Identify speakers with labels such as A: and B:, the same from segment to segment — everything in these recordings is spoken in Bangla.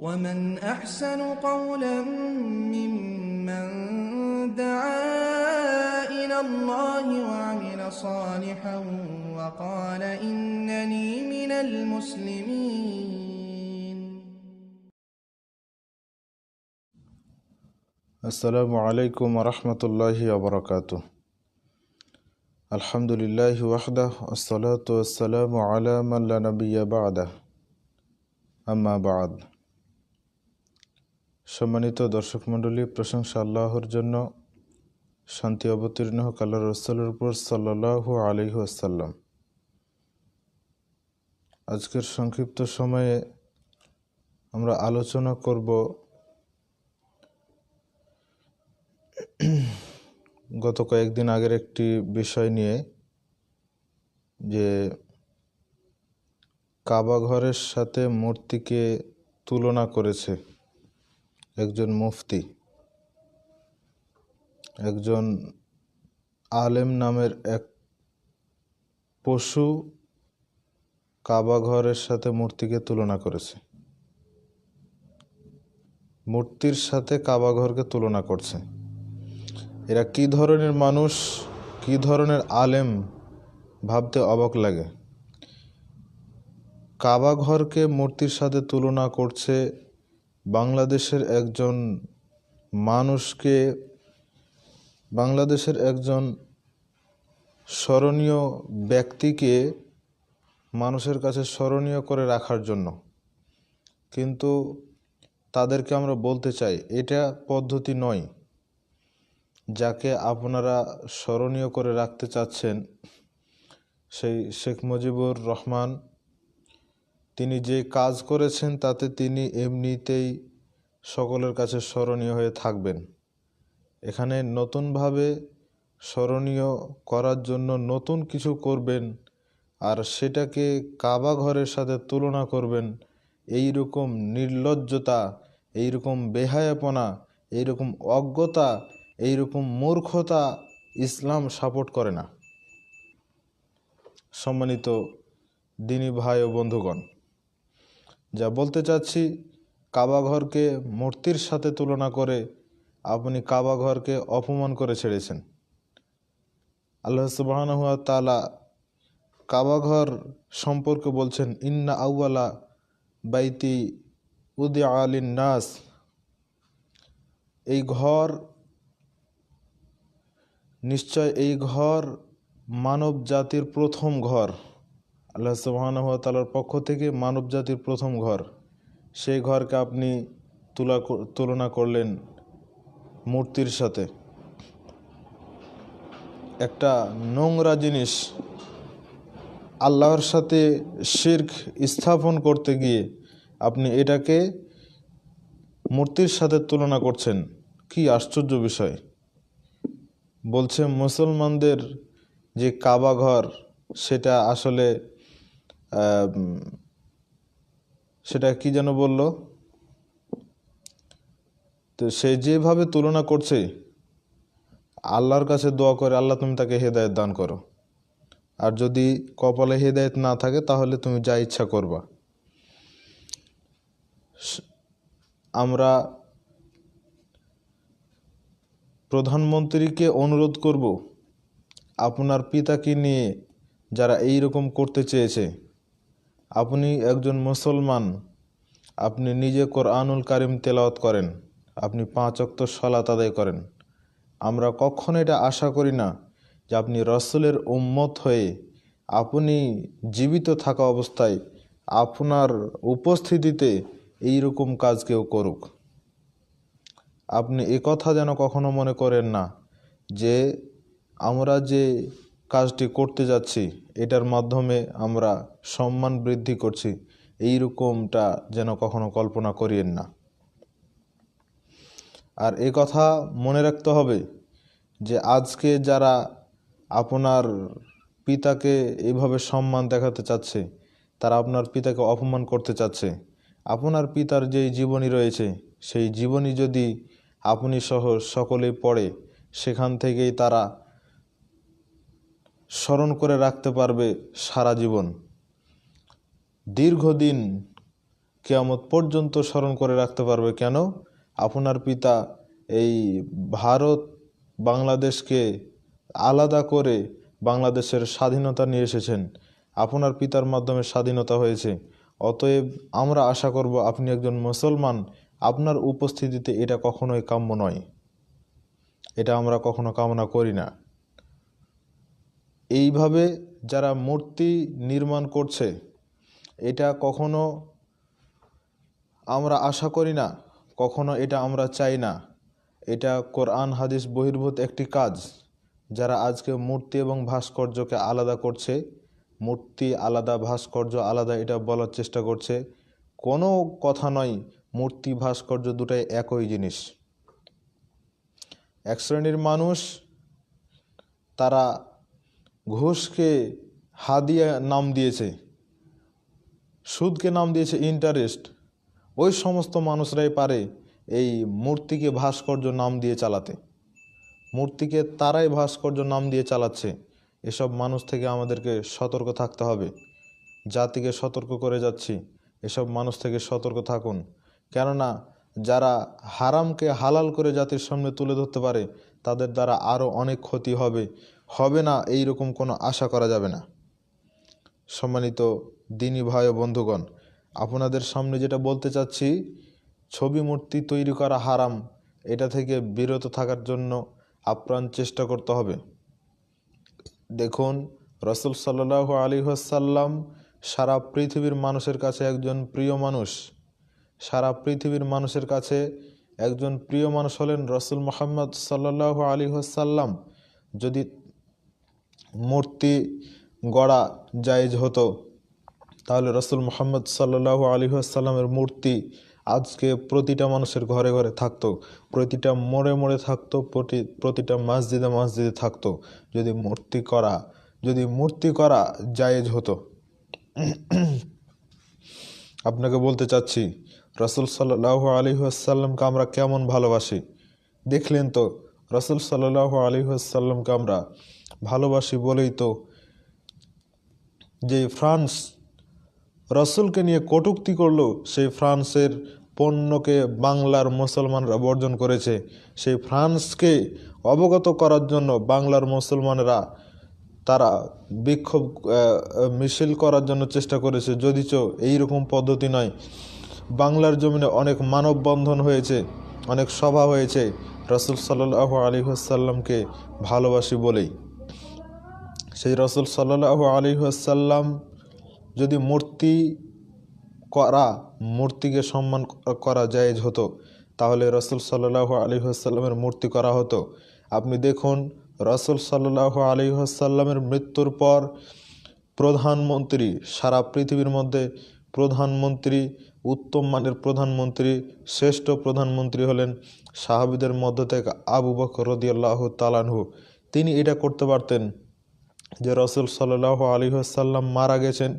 A: ومن أحسن قولا ممن دعا إلى الله وعمل صالحا وقال إنني من المسلمين.
B: السلام عليكم ورحمة الله وبركاته. الحمد لله وحده والصلاة والسلام على من لا نبي بعده. أما بعد. সম্মানিত দর্শক মণ্ডলী, প্রশংসা আল্লাহর জন্য শান্তি অবতীর্ণ হোক আল্লাহ রসুলের উপর সাল্লাহ আলহি আসাল্লাম আজকের সংক্ষিপ্ত সময়ে আমরা আলোচনা করব গত কয়েকদিন আগের একটি বিষয় নিয়ে, যে কাবা ঘরের সাথে মূর্তিকে তুলনা করেছে। একজন মুফতি, একজন আলেম নামের এক পশু কাবা ঘরের সাথে মূর্তিকে তুলনা করেছে। মূর্তির সাথে কাবা ঘরকে তুলনা করছে। এরা কি ধরনের মানুষ, কি ধরনের আলেম ভাবতে অবাক লাগে। কাবা ঘরকে মূর্তির সাথে তুলনা করছে বাংলাদেশের একজন মানুষকে, বাংলাদেশের একজন স্মরণীয় ব্যক্তিকে মানুষের কাছে স্মরণীয় করে রাখার জন্য। কিন্তু তাদেরকে আমরা বলতে চাই, এটা পদ্ধতি নয় যাকে আপনারা স্মরণীয় করে রাখতে চাচ্ছেন সেই শেখ মুজিবুর রহমান তিনি যে কাজ করেছেন, তাতে তিনি এমনিতেই সকলের কাছে স্মরণীয় হয়ে থাকবেন। এখানে নতুনভাবে স্মরণীয় করার জন্য নতুন কিছু করবেন আর সেটাকে কাবা ঘরের সাথে তুলনা করবেন। এই রকম নির্লজ্জতা, এইরকম বেহায়াপনা, এইরকম অজ্ঞতা, এইরকম মূর্খতা ইসলাম সাপোর্ট করে না। সম্মানিত দিনী ভাই ও বন্ধুগণ যা বলতে চাচ্ছি, কাবা ঘরকে মূর্তির সাথে তুলনা করে আপনি কাবা ঘরকে অপমান করে ছেড়েছেন। আল্লাহ সুবাহানুয়া তালা কাবা ঘর সম্পর্কে বলছেন, ইন্না আউ্বালা বাইতি উদি আলিন নাস এই ঘর, নিশ্চয় এই ঘর মানব জাতির প্রথম ঘর। আল্লাহ সুবাহানতালার পক্ষ থেকে মানব জাতির প্রথম ঘর। সেই ঘরকে আপনি তুলা তুলনা করলেন মূর্তির সাথে। একটা নোংরা জিনিস আল্লাহর সাথে শির্ক স্থাপন করতে গিয়ে আপনি এটাকে মূর্তির সাথে তুলনা করছেন। কি আশ্চর্য বিষয়। বলছে মুসলমানদের যে কাবা ঘর, সেটা আসলে সেটা কি যেন বলল? তো সে যেভাবে তুলনা করছে, আল্লাহর কাছে দোয়া করে, আল্লাহ তুমি তাকে হেদায়ত দান করো। আর যদি কপালে হেদায়ত না থাকে, তাহলে তুমি যা ইচ্ছা করবা। আমরা প্রধানমন্ত্রীকে অনুরোধ করব, আপনার পিতাকে নিয়ে যারা এই রকম করতে চেয়েছে আপনি একজন মুসলমান, আপনি নিজে কোরআনুল কারিম তেলাওয়াত করেন, আপনি পাঁচ অক্ত সলাত আদায় করেন। আমরা কখনো এটা আশা করি না যে আপনি রসুলের উম্মত হয়ে আপনি জীবিত থাকা অবস্থায় আপনার উপস্থিতিতে এই রকম কাজ কেউ করুক। আপনি কথা যেন কখনো মনে করেন না যে আমরা যে কাজটি করতে যাচ্ছি এটার মাধ্যমে আমরা সম্মান বৃদ্ধি করছি। এই রকমটা যেন কখনো কল্পনা করিয়েন না। আর এ কথা মনে রাখতে হবে যে আজকে যারা আপনার পিতাকে এইভাবে সম্মান দেখাতে চাচ্ছে, তারা আপনার পিতাকে অপমান করতে চাচ্ছে। আপনার পিতার যেই জীবনী রয়েছে, সেই জীবনী যদি আপনি সহ সকলেই পড়ে, সেখান থেকেই তারা স্মরণ করে রাখতে পারবে সারা জীবন। দীর্ঘদিন কেয়ামত পর্যন্ত স্মরণ করে রাখতে পারবে কেন? আপনার পিতা এই ভারত বাংলাদেশকে আলাদা করে বাংলাদেশের স্বাধীনতা নিয়ে এসেছেন। আপনার পিতার মাধ্যমে স্বাধীনতা হয়েছে। অতএব আমরা আশা করব আপনি একজন মুসলমান। আপনার উপস্থিতিতে এটা কখনোই কাম্য নয়। এটা আমরা কখনো কামনা করি না। এইভাবে যারা মূর্তি নির্মাণ করছে, এটা কখনো আমরা আশা করি না, কখনো এটা আমরা চাই না। এটা কোরআন, হাদিস বহির্ভূত একটি কাজ। যারা আজকে মূর্তি এবং ভাস্কর্যকে আলাদা করছে, মূর্তি আলাদা, ভাস্কর্য আলাদা, এটা বলার চেষ্টা করছে, কোনো কথা নয়, মূর্তি, ভাস্কর্য দুটাই একই জিনিস। এক শ্রেণির মানুষ, তারা ঘুষকে হাদিয়া নাম দিয়েছে, সুদকে নাম দিয়েছে ইন্টারেস্ট ওই সমস্ত মানুষরাই পারে এই মূর্তিকে ভাস্কর্য নাম দিয়ে চালাতে। মূর্তিকে তারাই ভাস্কর্য নাম দিয়ে চালাচ্ছে। এসব মানুষ থেকে আমাদেরকে সতর্ক থাকতে হবে। জাতিকে সতর্ক করে যাচ্ছি। এসব মানুষ থেকে সতর্ক থাকুন। কেননা যারা হারামকে হালাল করে জাতির সামনে তুলে ধরতে পারে, তাদের দ্বারা আরও অনেক ক্ষতি হবে। হবে না এই রকম কোনো আশা করা যাবে না। সম্মানিত দিনী ভাই ও বন্ধুগণ, আপনাদের সামনে যেটা বলতে চাচ্ছি, ছবি মূর্তি তৈরি করা হারাম, এটা থেকে বিরত থাকার জন্য আপ্রাণ চেষ্টা করতে হবে। দেখুন, রসুল সাল্লাহ আলী আসাল্লাম সারা পৃথিবীর মানুষের কাছে একজন প্রিয় মানুষ। সারা পৃথিবীর মানুষের কাছে একজন প্রিয় মানুষ হলেন রসুল মোহাম্মদ সাল্লাহ আলী আসাল্লাম যদি মূর্তি গড়া জায়েজ হতো। তাহলে রসুল মোহাম্মদ সাল্লাহ আলী আসাল্লামের মূর্তি আজকে প্রতিটা মানুষের ঘরে ঘরে থাকতো। প্রতিটা মোড়ে মোড়ে থাকতো, প্রতি, প্রতিটা মসজিদে মসজিদে থাকতো। যদি মূর্তি করা, যদি মূর্তি করা জায়েজ হতো। আপনাকে বলতে চাচ্ছি, রসুল সাল্লাহ আলী আসাল্লামকে আমরা কেমন ভালোবাসি? দেখলেন তো, রসুল সাল্লাহ আলী আসাল্লামকে আমরা ভালোবাসি বলেই তো যে ফ্রান্স রসুলকে নিয়ে কটুক্তি করল, সেই ফ্রান্সের পণ্যকে বাংলার মুসলমানরা বর্জন করেছে। সেই ফ্রান্সকে অবগত করার জন্য বাংলার মুসলমানরা তারা বিক্ষোভ মিছিল করার জন্য চেষ্টা করেছে। যদিচ এইরকম পদ্ধতি নয়। বাংলার জমিনে অনেক মানববন্ধন হয়েছে, অনেক সভা হয়েছে। রসুল সাল্লাহ আলী আসাল্লামকে ভালোবাসি বলেই। সেই রসুল সাল্লাহ আলী আসাল্লাম যদি মূর্তি করা, মূর্তিকে সম্মান করা জায়েজ হতো, তাহলে রসুল সাল্লাহ আলী আসাল্লামের মূর্তি করা হতো। আপনি দেখুন, রসুল সাল্লাহ আলী আসাল্লামের মৃত্যুর পর প্রধানমন্ত্রী, সারা পৃথিবীর মধ্যে প্রধানমন্ত্রী, উত্তম মানের প্রধানমন্ত্রী, শ্রেষ্ঠ প্রধানমন্ত্রী হলেন সাহাবিদের মধ্য থেকে আবু বকর রদিয়াল্লাহ তালানহু তিনি এটা করতে পারতেন। যে রসুল সাল্লাহ আলী আসাল্লাম মারা গেছেন,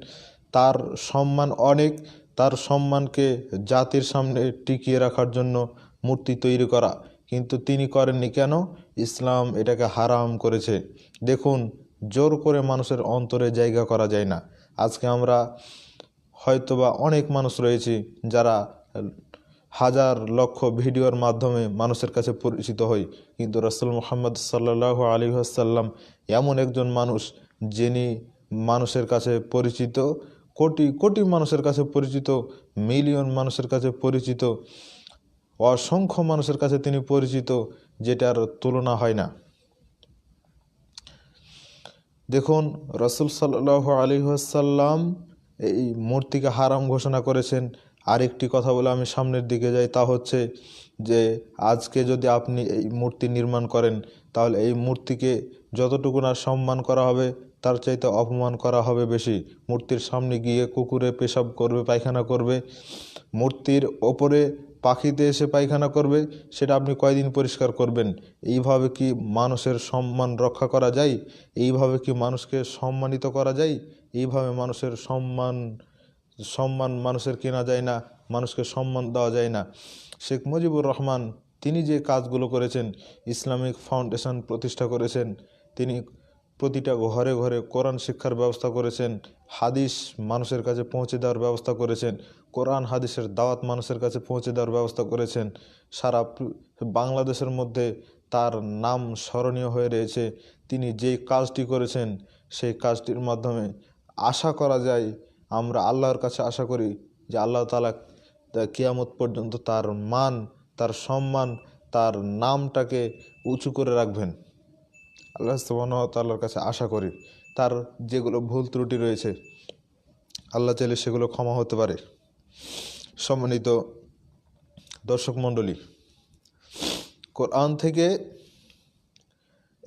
B: তার সম্মান অনেক। তার সম্মানকে জাতির সামনে টিকিয়ে রাখার জন্য মূর্তি তৈরি করা। কিন্তু তিনি করেননি কেন? ইসলাম এটাকে হারাম করেছে। দেখুন, জোর করে মানুষের অন্তরে জায়গা করা যায় না। আজকে আমরা হয়তোবা অনেক মানুষ রয়েছি যারা হাজার লক্ষ ভিডিওর মাধ্যমে মানুষের কাছে পরিচিত হই। কিন্তু রসুল মোহাম্মদ সাল্লাহ আলী আসাল্লাম এমন একজন মানুষ যিনি মানুষের কাছে পরিচিত, কোটি কোটি মানুষের কাছে পরিচিত, মিলিয়ন মানুষের কাছে পরিচিত, অসংখ্য মানুষের কাছে তিনি পরিচিত, যেটার তুলনা হয় না। দেখুন, রসুল সাল্লাহ আলী আসাল্লাম এই মূর্তিকে হারাম ঘোষণা করেছেন আরেকটি কথা বলে আমি সামনের দিকে যাই, তা হচ্ছে যে আজকে যদি আপনি এই মূর্তি নির্মাণ করেন, তাহলে এই মূর্তিকে যতটুকু না সম্মান করা হবে, তার চাইতে অপমান করা হবে বেশি। মূর্তির সামনে গিয়ে কুকুরে পেশাব করবে, পায়খানা করবে। মূর্তির ওপরে পাখিতে এসে পায়খানা করবে, সেটা আপনি কয়দিন পরিষ্কার করবেন? এইভাবে কি মানুষের সম্মান রক্ষা করা যায়? এইভাবে কি মানুষকে সম্মানিত করা যায়? এইভাবে মানুষের সম্মান সম্মান মানুষের কেনা যায় না, মানুষকে সম্মান দেওয়া যায় না। শেখ মুজিবুর রহমান, তিনি যে কাজগুলো করেছেন, ইসলামিক ফাউন্ডেশন প্রতিষ্ঠা করেছেন, তিনি প্রতিটা ঘরে ঘরে কোরআন শিক্ষার ব্যবস্থা করেছেন, হাদিস মানুষের কাছে পৌঁছে দেওয়ার ব্যবস্থা করেছেন, কোরআন হাদিসের দাওয়াত মানুষের কাছে পৌঁছে দেওয়ার ব্যবস্থা করেছেন। সারা বাংলাদেশের মধ্যে তার নাম স্মরণীয় হয়ে রয়েছে। তিনি যেই কাজটি করেছেন, সেই কাজটির মাধ্যমে আশা করা যায় আমরা আল্লাহর কাছে আশা করি যে আল্লাহ তালা কিয়ামত পর্যন্ত তার মান, তার সম্মান, তার নামটাকে উঁচু করে রাখবেন। আল্লাহ সুবাহতাল্লাহর কাছে আশা করি তার যেগুলো ভুল ত্রুটি রয়েছে, আল্লাহ চাইলে সেগুলো ক্ষমা হতে পারে। সম্মানিত দর্শক মণ্ডলী, কোরআন থেকে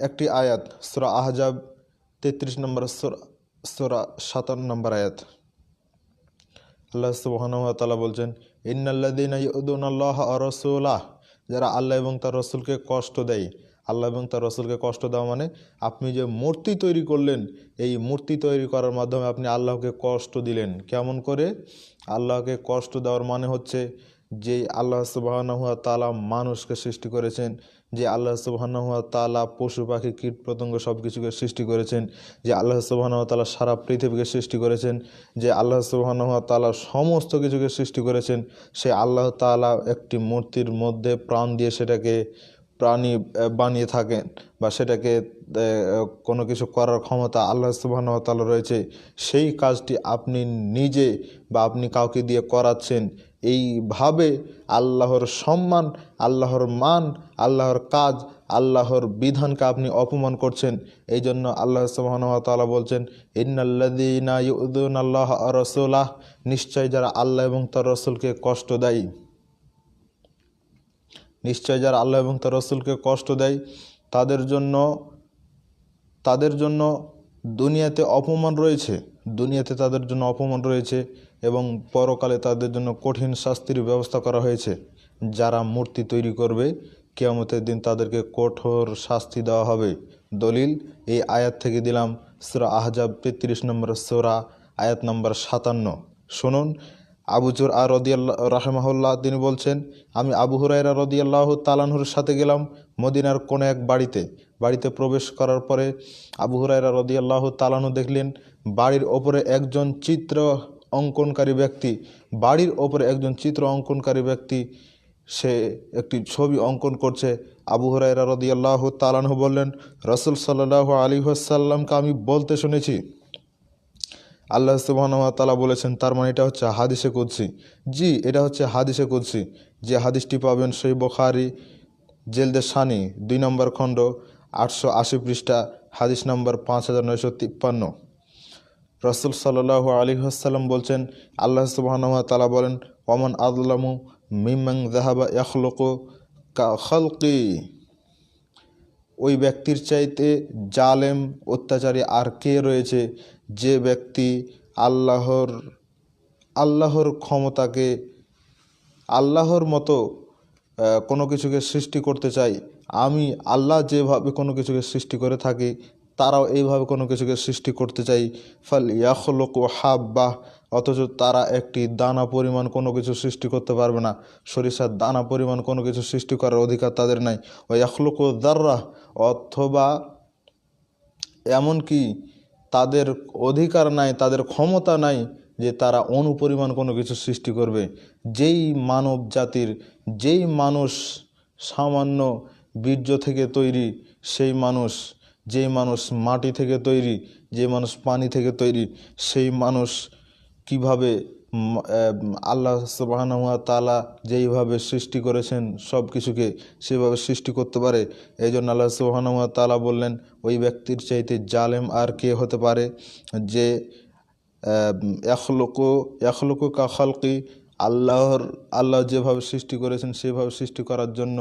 B: একটি আয়াত, সুরা আহজাব তেত্রিশ নম্বর, সুরা সুরা সাতান্ন নম্বর আয়াত। আল্লাহ সুবাহতালা বলছেন ইন্নাল্লাদিন আল্লাহ রসুল্লাহ যারা আল্লাহ এবং তার রসুলকে কষ্ট দেয়, আল্লাহ এবং তার রসুলকে কষ্ট দেওয়া মানে আপনি যে মূর্তি তৈরি করলেন, এই মূর্তি তৈরি করার মাধ্যমে আপনি আল্লাহকে কষ্ট দিলেন। কেমন করে? আল্লাহকে কষ্ট দেওয়ার মানে হচ্ছে যে আল্লাহ সুবাহানহুয়া তালা মানুষকে সৃষ্টি করেছেন যে আল্লাহ সুবাহানহুয়া তালা পশু, পাখি, কীট, পতঙ্গ সব কিছুকে সৃষ্টি করেছেন, যে আল্লাহ সুবাহানহুয়া তালা সারা পৃথিবীকে সৃষ্টি করেছেন, যে আল্লাহ সুবাহানহুয়া তালা সমস্ত কিছুকে সৃষ্টি করেছেন, সে আল্লাহ তালা একটি মূর্তির মধ্যে প্রাণ দিয়ে সেটাকে প্রাণী বানিয়ে থাকেন বা সেটাকে কোনো কিছু করার ক্ষমতা আল্লাহ সুবাহানহুয়া তালা রয়েছে। সেই কাজটি আপনি নিজে বা আপনি কাউকে দিয়ে করাচ্ছেন এইভাবে আল্লাহর সম্মান, আল্লাহর মান, আল্লাহর কাজ, আল্লাহর বিধানকে আপনি অপমান করছেন। এই জন্য আল্লাহ সুবাহতালা বলছেন ইন্নাল্লাদিনা ইউদুন আল্লাহ রসুল্লাহ নিশ্চয় যারা আল্লাহ এবং তার রসুলকে কষ্ট দেয়, নিশ্চয় যারা আল্লাহ এবং তার রসুলকে কষ্ট দেয়, তাদের জন্য তাদের জন্য দুনিয়াতে অপমান রয়েছে। দুনিয়াতে তাদের জন্য অপমান রয়েছে। এবং পরকালে তাদের জন্য কঠিন শাস্তির ব্যবস্থা করা হয়েছে। যারা মূর্তি তৈরি করবে, কেয়ামতের দিন তাদেরকে কঠোর শাস্তি দেওয়া হবে। দলিল, এই আয়াত থেকে দিলাম সুরা আহজাব তেত্রিশ নম্বর সোরা, আয়াত নম্বর সাতান্ন। শুনুন আবুজুর আর রদিয়াল্লাহ, রাহেমাহুল্লাহ তিনি বলছেন, আমি আবু হুরাইরা রদিয়াল্লাহ তালানহুর সাথে গেলাম মদিনার কোনো এক বাড়িতে। বাড়িতে প্রবেশ করার পরে আবু হুরাইরা রদিয়াল্লাহ তালানহু দেখলেন, বাড়ির ওপরে একজন চিত্র অঙ্কনকারী ব্যক্তি, বাড়ির ওপরে একজন চিত্র অঙ্কনকারী ব্যক্তি, সে একটি ছবি অঙ্কন করছে। আবু হুরাইরা রদিয়াল্লাহ তালানহু বললেন, রসুল সাল্লাহ আলী আসাল্লামকে আমি বলতে শুনেছি। আল্লাহ সুবাহতালা বলেছেন, তার মানে এটা হচ্ছে হাদিসে কুদ্সি। জি, এটা হচ্ছে হাদিসে কুদ্সি। যে হাদিসটি পাবেন সেই বখারি, জেলদে সানি, দুই নম্বর খণ্ড, আটশো আশি পৃষ্ঠা, হাদিস নম্বর পাঁচ হাজার নয়শো তিপ্পান্ন। রসুল সাল্লাহ আলী আসাল্লাম বলছেন, আল্লাহ সুবাহতালা বলেন, ওমান আদলামু মিমাং জাহাবা ইয়াখলকো কা ওই ব্যক্তির চাইতে জালেম, অত্যাচারী আর কে রয়েছে? যে ব্যক্তি আল্লাহর আল্লাহর ক্ষমতাকে, আল্লাহর মতো কোনো কিছুকে সৃষ্টি করতে চাই আমি আল্লাহ যেভাবে কোনো কিছুকে সৃষ্টি করে থাকি তারাও এইভাবে কোনো কিছুকে সৃষ্টি করতে চাই। ফল ইয়াখলক হাব্বাহ, অথচ তারা একটি দানা পরিমাণ কোনো কিছু সৃষ্টি করতে পারবে না। সরিষার দানা পরিমাণ কোনো কিছু সৃষ্টি করার অধিকার তাদের নাই। ও ইয়াখলক ও দার্রাহ অথবা এমনকি তাদের অধিকার নাই, তাদের ক্ষমতা নাই যে তারা অনুপরিমাণ কোনো কিছু সৃষ্টি করবে। যেই মানব জাতির, যেই মানুষ সামান্য বীর্য থেকে তৈরি, সেই মানুষ যেই মানুষ মাটি থেকে তৈরি যে মানুষ পানি থেকে তৈরি, সেই মানুষ কীভাবে আল্লাহ সুবাহানুয়া তালা যেইভাবে সৃষ্টি করেছেন সব কিছুকে সেভাবে সৃষ্টি করতে পারে। এই জন্য আল্লাহ সুবাহানুয়া তালা বললেন, ওই ব্যক্তির চাইতে জালেম আর কে হতে পারে? যে এখলোকো এখলোকো কা খালকি, আল্লাহর, আল্লাহ যেভাবে সৃষ্টি করেছেন সেভাবে সৃষ্টি করার জন্য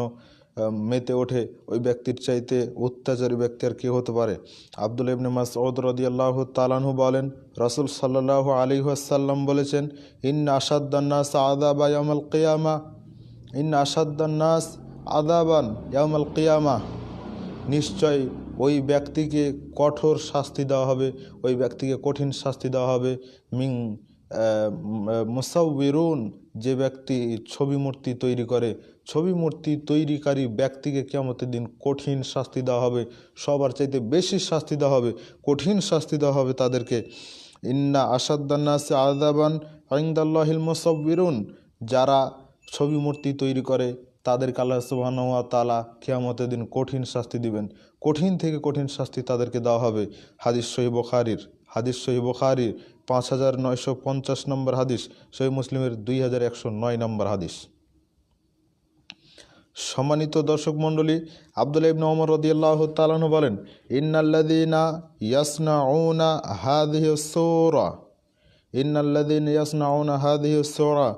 B: মেতে ওঠে। ওই ব্যক্তির চাইতে অত্যাচারী ব্যক্তি আর কে হতে পারে? আব্দুল ইবনে মাসউদ রাদিয়াল্লাহু তালানহু বলেন, রাসূল সাল্লাল্লাহু আলাইহি ওয়াসাল্লাম বলেছেন, ইন্না আশাদ্দান-নাস আযাবা ইয়াউমাল কিয়ামা। ইন্না আশাদ্দান-নাস আযাবান ইয়াউমাল কিয়ামা। নিশ্চয় ওই ব্যক্তিকে কঠোর শাস্তি দেওয়া হবে, ওই ব্যক্তিকে কঠিন শাস্তি দেওয়া হবে। মিং মুসাউবিরুন যে ব্যক্তি ছবি মূর্তি তৈরি করে, ছবি মূর্তি তৈরিকারী ব্যক্তিকে কেমতের দিন কঠিন শাস্তি দেওয়া হবে, সবার চাইতে বেশি শাস্তি দেওয়া হবে, কঠিন শাস্তি দেওয়া হবে তাদেরকে। ইন্না আসাদ্দান্নাস আদাবান আইন্দাল্লাহিল মুসব্বিরুন যারা ছবি মূর্তি তৈরি করে, তাদেরকে আল্লাহ সুবাহ তালা কেয়ামতের দিন কঠিন শাস্তি দিবেন। কঠিন থেকে কঠিন শাস্তি তাদেরকে দেওয়া হবে। হাদিস সহি বখারির, হাদিস সহি বখারির পাঁচ হাজার নয়শো পঞ্চাশ নম্বর হাদিস, সহি মুসলিমের দুই হাজার একশো নয় নম্বর হাদিস। সম্মানিত দর্শক মণ্ডলী, আবদুল্লাহ ইবনে ওমর রদিয়াল্লাহ তালাহু বলেন ইন্নাল্লাদিনা ইয়াসনাউনা হাদিহি সৌরা। ইন্নাল্লাদিন ইয়াসনাউনা হাদিহি সৌরা,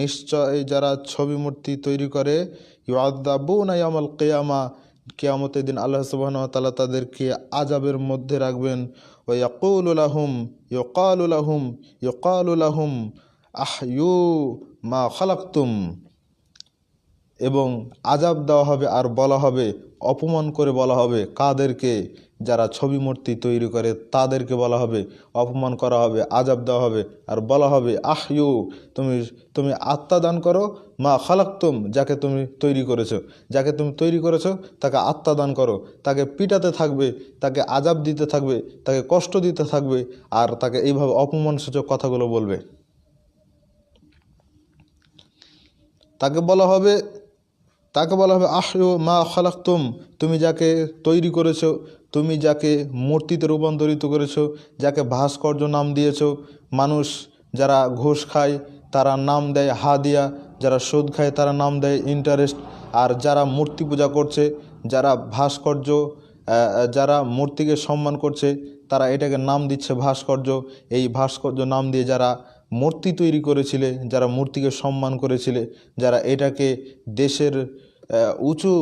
B: নিশ্চয় যারা ছবি মূর্তি তৈরি করে ইউআদাবুনা ইয়ামাল কিয়ামা কিয়ামতের দিন আল্লাহ সুবাহন তালা তাদেরকে আজাবের মধ্যে রাখবেন। ওয়া ইয়াকুলু ইয়কালুলাহুম ইয়কালুলাহুম আহ ইউ মা খালাকতুম। এবং আজাব দেওয়া হবে আর বলা হবে, অপমান করে বলা হবে কাদেরকে? যারা ছবি মূর্তি তৈরি করে তাদেরকে বলা হবে, অপমান করা হবে, আজাব দেওয়া হবে। আর বলা হবে আহ ইউ তুমি তুমি আত্মা দান করো, মা খালাক্তুম, যাকে তুমি তৈরি করেছ। যাকে তুমি তৈরি করেছ, তাকে আত্মা দান করো। তাকে পিটাতে থাকবে, তাকে আজাব দিতে থাকবে, তাকে কষ্ট দিতে থাকবে, আর তাকে এইভাবে অপমানসূচক কথাগুলো বলবে। তাকে বলা হবে, তাকে বলা হবে আহু মা খালাক্তুম, তুমি যাকে তৈরি করেছ তুমি যাকে মূর্তিতে রূপান্তরিত করেছ, যাকে ভাস্কর্য নাম দিয়েছ, মানুষ যারা ঘুষ খায় তারা নাম দেয় হাদিয়া, যারা সুদ খায় তারা নাম দেয় ইন্টারেস্ট আর যারা মূর্তি পূজা করছে, যারা ভাস্কর্য যারা মূর্তিকে সম্মান করছে, তারা এটাকে নাম দিচ্ছে ভাস্কর্য। এই ভাস্কর্য নাম দিয়ে যারা মূর্তি তৈরি করেছিলে, যারা মূর্তিকে সম্মান করেছিলে, যারা এটাকে দেশের উঁচু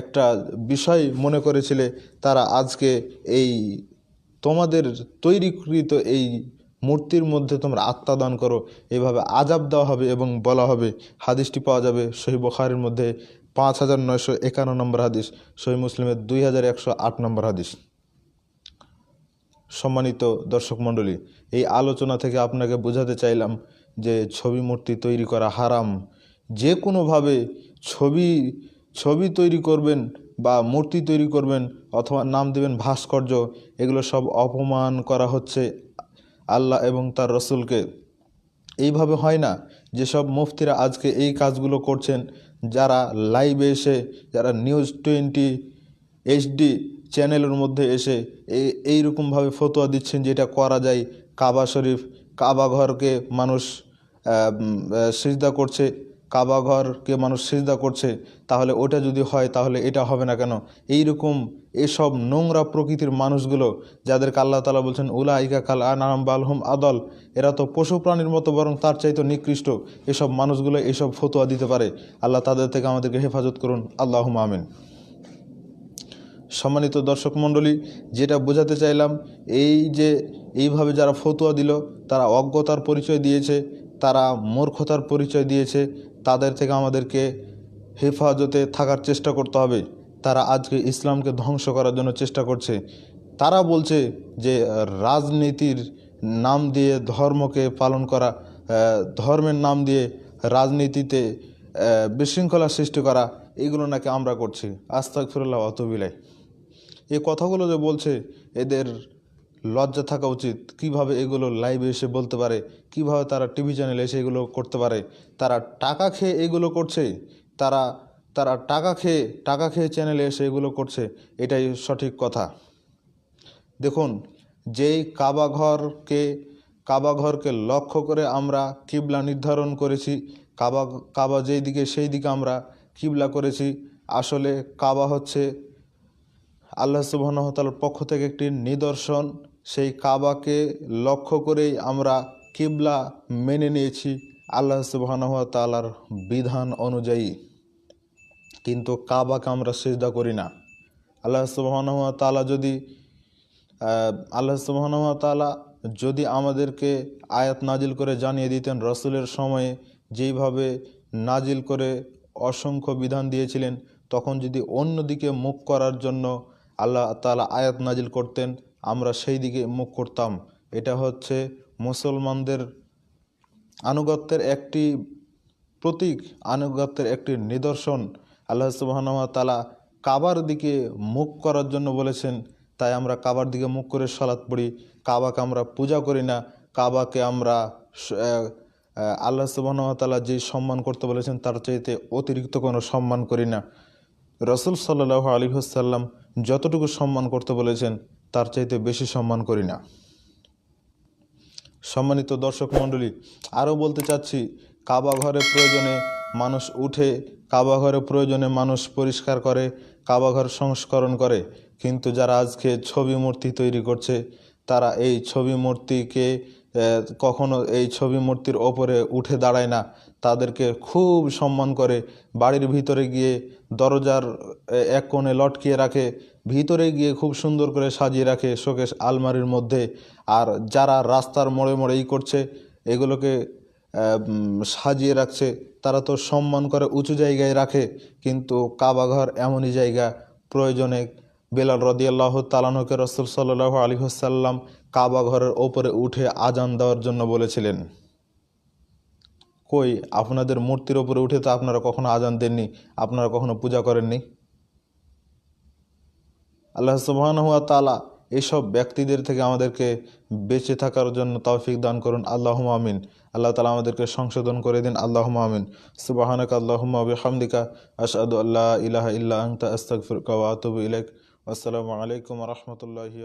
B: একটা বিষয় মনে করেছিলে, তারা আজকে এই তোমাদের তৈরিকৃত এই মূর্তির মধ্যে তোমরা আত্মা দান করো। এভাবে আজাব দেওয়া হবে এবং বলা হবে, হাদিসটি পাওয়া যাবে সহি বখারের মধ্যে পাঁচ হাজার নয়শো একান্ন নম্বর হাদিস, সহি মুসলিমের দুই হাজার একশো আট নম্বর হাদিস। সম্মানিত দর্শক মণ্ডলী, এই আলোচনা থেকে আপনাকে বোঝাতে চাইলাম যে ছবি মূর্তি তৈরি করা হারাম। যে কোনোভাবে ছবি ছবি তৈরি করবেন বা মূর্তি তৈরি করবেন অথবা নাম দেবেন ভাস্কর্য, এগুলো সব অপমান করা হচ্ছে আল্লাহ এবং তার রসুলকে। এইভাবে হয় না। যেসব মুফতিরা আজকে এই কাজগুলো করছেন, যারা লাইভে এসে, যারা নিউজ টোয়েন্টি এইচডি চ্যানেলের মধ্যে এসে এই এইরকমভাবে ফতোয়া দিচ্ছেন যে এটা করা যায়। কাবা শরীফ, কাবা ঘরকে মানুষ সিজদা করছে, কাবা ঘরকে মানুষ সিজদা করছে, তাহলে ওটা যদি হয় তাহলে এটা হবে না কেন? এই রকম এসব নোংরা প্রকৃতির মানুষগুলো, যাদেরকে আল্লাহ তালা বলছেন উলা ইকা কাল আনাম বালহুম আদল এরা তো পশু প্রাণীর মতো বরং তার চাইতে নিকৃষ্ট। এসব মানুষগুলো এসব ফতোয়া দিতে পারে। আল্লাহ তাদের থেকে আমাদেরকে হেফাজত করুন। আল্লাহ আমিন। সম্মানিত দর্শক মণ্ডলী, যেটা বোঝাতে চাইলাম, এই যে এইভাবে যারা ফতুয়া দিল, তারা অজ্ঞতার পরিচয় দিয়েছে, তারা মূর্খতার পরিচয় দিয়েছে, তাদের থেকে আমাদেরকে হেফাজতে থাকার চেষ্টা করতে হবে। তারা আজকে ইসলামকে ধ্বংস করার জন্য চেষ্টা করছে। তারা বলছে যে, রাজনীতির নাম দিয়ে ধর্মকে পালন করা ধর্মের নাম দিয়ে রাজনীতিতে বিশৃঙ্খলা সৃষ্টি করা, এগুলো নাকি আমরা করছি। আস্তাক ফিরুল্লাহ অতবিলাই এই কথাগুলো যে বলছে, এদের লজ্জা থাকা উচিত। কীভাবে এগুলো লাইভে এসে বলতে পারে? কীভাবে তারা টিভি চ্যানেলে এসে এগুলো করতে পারে? তারা টাকা খেয়ে এগুলো করছে? তারা তারা টাকা খেয়ে টাকা খেয়ে চ্যানেলে এসে এগুলো করছে? এটাই সঠিক কথা। দেখুন, যেই কাবা ঘরকে কাবা ঘরকে লক্ষ্য করে আমরা কিবলা নির্ধারণ করেছি, কাবা কাবা যেই দিকে, সেই দিকে আমরা কিবলা করেছি, আসলে কাবা হচ্ছে আল্লাহ সুবাহতালার পক্ষ থেকে একটি নিদর্শন। সেই কাবাকে লক্ষ্য করেই আমরা কিবলা মেনে নিয়েছি আল্লাহ সুবাহতালার বিধান অনুযায়ী। কিন্তু কাবাকে আমরা সিজদা করি না। আল্লাহ সুবাহতালা যদি আল্লাহ সুবাহতালা যদি আমাদেরকে আয়াত নাজিল করে জানিয়ে দিতেন, রসুলের সময়ে যেইভাবে নাজিল করে অসংখ্য বিধান দিয়েছিলেন, তখন যদি অন্যদিকে মুখ করার জন্য আল্লাহ তালা আয়াত নাজিল করতেন, আমরা সেই দিকে মুখ করতাম। এটা হচ্ছে মুসলমানদের আনুগত্যের একটি প্রতীক, আনুগত্যের একটি নিদর্শন। আল্লাহ সুবাহনমা তালা কাবার দিকে মুখ করার জন্য বলেছেন, তাই আমরা কাবার দিকে মুখ করে সলাৎ পড়ি। কাবাকে আমরা পূজা করি না, কাবাকে আমরা আল্লাহ সুবাহতালা যে সম্মান করতে বলেছেন, তার চাইতে অতিরিক্ত কোনো সম্মান করি না। রসুল সাল্লাহ আলী হাসাল্লাম যতটুকু সম্মান করতে বলেছেন, তার চাইতে বেশি সম্মান করি না। সম্মানিত দর্শক মণ্ডলী, আরও বলতে চাচ্ছি, কাবা ঘরে প্রয়োজনে মানুষ উঠে, কাবা ঘরে প্রয়োজনে মানুষ পরিষ্কার করে, কাবা ঘর সংস্করণ করে। কিন্তু যারা আজকে ছবি মূর্তি তৈরি করছে, তারা এই ছবি মূর্তিকে কখনো এই ছবি মূর্তির ওপরে উঠে দাঁড়ায় না। তাদেরকে খুব সম্মান করে, বাড়ির ভিতরে গিয়ে দরজার এক কোণে লটকিয়ে রাখে, ভিতরে গিয়ে খুব সুন্দর করে সাজিয়ে রাখে শোকেশ আলমারির মধ্যে। আর যারা রাস্তার মোড়ে মোড়েই করছে, এগুলোকে সাজিয়ে রাখছে, তারা তো সম্মান করে উঁচু জায়গায় রাখে, কিন্তু কাবাঘর এমনই জায়গা, প্রয়োজনে বেলাল রদিয়াল্লাহ তালানহকে রসুল সাল্লাহ আলী হাসাল্লাম কাবা ঘরের ওপরে উঠে আজান দেওয়ার জন্য বলেছিলেন। কই, আপনাদের মূর্তির ওপরে উঠে তো আপনারা কখনো আজান দেননি, আপনারা কখনো পূজা করেননি? আল্লাহ সুবহানাহু তালা এইসব ব্যক্তিদের থেকে আমাদেরকে বেঁচে থাকার জন্য তৌফিক দান করুন। আল্লাহ আমিন। আল্লাহ তালা আমাদেরকে সংশোধন করে দিন। আল্লাহ আমিন। সুবাহানক আল্লাহুম্মা বিহামদিকা আশহাদু আল্লাহ ইলাহা ইল্লা আনতা, আস্তাগফিরুকা ওয়া আতুবু ইলাইক। আসসালামু আলাইকুম রাহমাতুল্লাহি